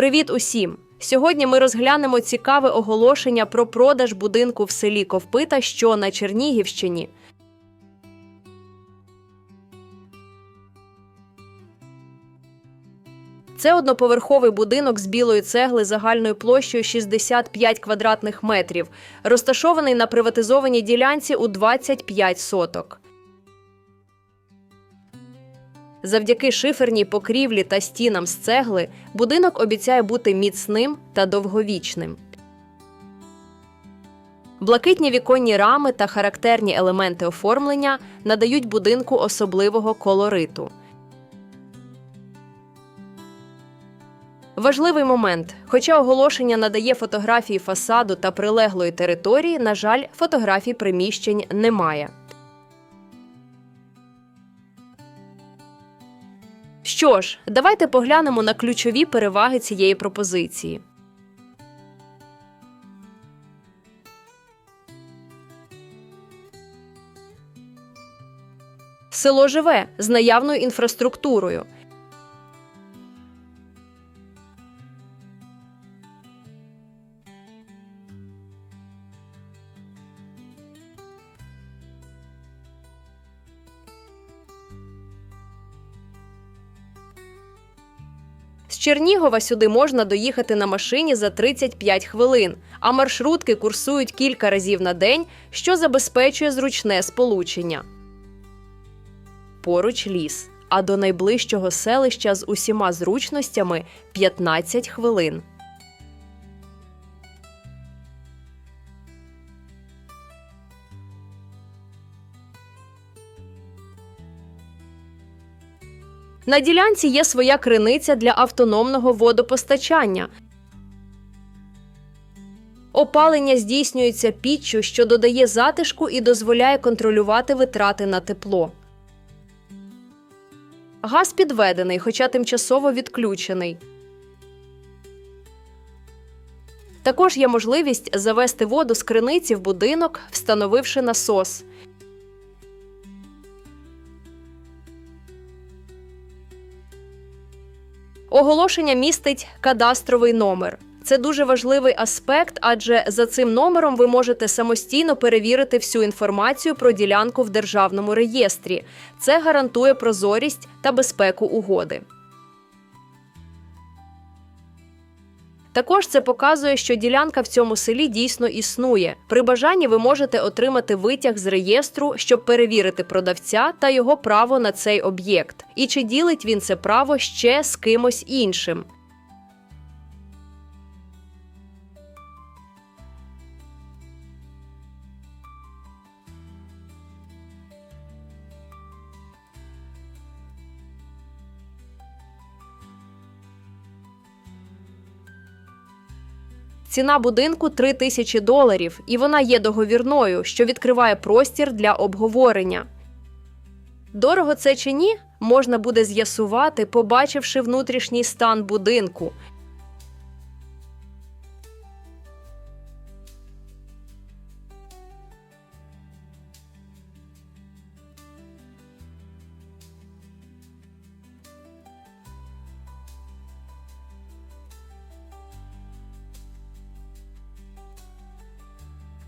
Привіт усім! Сьогодні ми розглянемо цікаве оголошення про продаж будинку в селі Ковпита, що на Чернігівщині. Це одноповерховий будинок з білої цегли загальною площею 65 квадратних метрів, розташований на приватизованій ділянці у 25 соток. Завдяки шиферній покрівлі та стінам з цегли будинок обіцяє бути міцним та довговічним. Блакитні віконні рами та характерні елементи оформлення надають будинку особливого колориту. Важливий момент. Хоча оголошення надає фотографії фасаду та прилеглої території, на жаль, фотографій приміщень немає. Що ж, давайте поглянемо на ключові переваги цієї пропозиції. Село живе з наявною інфраструктурою. З Чернігова сюди можна доїхати на машині за 35 хвилин, а маршрутки курсують кілька разів на день, що забезпечує зручне сполучення. Поруч ліс, а до найближчого селища з усіма зручностями 15 хвилин. На ділянці є своя криниця для автономного водопостачання. Опалення здійснюється піччю, що додає затишку і дозволяє контролювати витрати на тепло. Газ підведений, хоча тимчасово відключений. Також є можливість завести воду з криниці в будинок, встановивши насос. Оголошення містить кадастровий номер. Це дуже важливий аспект, адже за цим номером ви можете самостійно перевірити всю інформацію про ділянку в державному реєстрі. Це гарантує прозорість та безпеку угоди. Також це показує, що ділянка в цьому селі дійсно існує. При бажанні ви можете отримати витяг з реєстру, щоб перевірити продавця та його право на цей об'єкт, і чи ділить він це право ще з кимось іншим. Ціна будинку 3 тисячі доларів, і вона є договірною, що відкриває простір для обговорення. Дорого це чи ні, можна буде з'ясувати, побачивши внутрішній стан будинку.